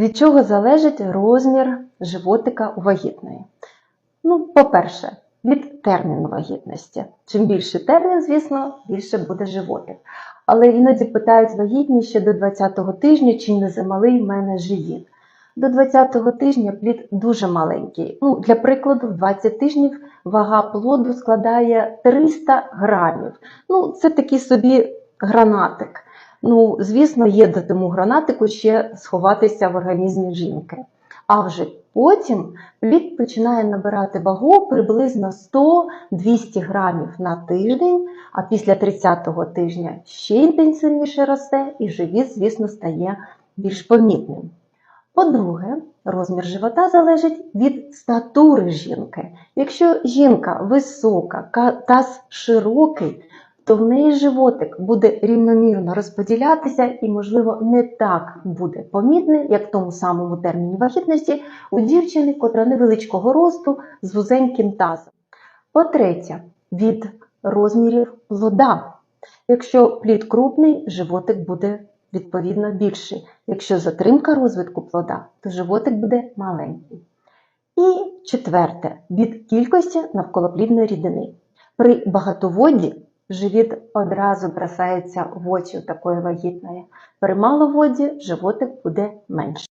Від чого залежить розмір животика у вагітної? Ну, по-перше, від терміну вагітності. Чим більше термін, звісно, більше буде животик. Але іноді питають вагітні ще до 20-го тижня, чи не замалий в мене живіт. До 20-го тижня плід дуже маленький. Ну, для прикладу, в 20 тижнів вага плоду складає 300 грамів. Ну, це такий собі гранатик. Ну, звісно, є до тому гранатику ще сховатися в організмі жінки. А вже потім плід починає набирати вагу приблизно 100-200 грамів на тиждень, а після 30-го тижня ще інтенсивніше росте, і живіт, звісно, стає більш помітним. По-друге, розмір живота залежить від статури жінки. Якщо жінка висока, ка- таз широкий, то в неї животик буде рівномірно розподілятися і, можливо, не так буде помітний, як в тому самому терміні вагітності у дівчини, котра невеличкого росту з вузеньким тазом. По-третє, від розмірів плода. Якщо плід крупний, животик буде відповідно більший. Якщо затримка розвитку плода, то животик буде маленький. І четверте, від кількості навколоплідної рідини. При багатоводді живіт одразу бросається в очі такої вагітної. При маловоді животик буде менше.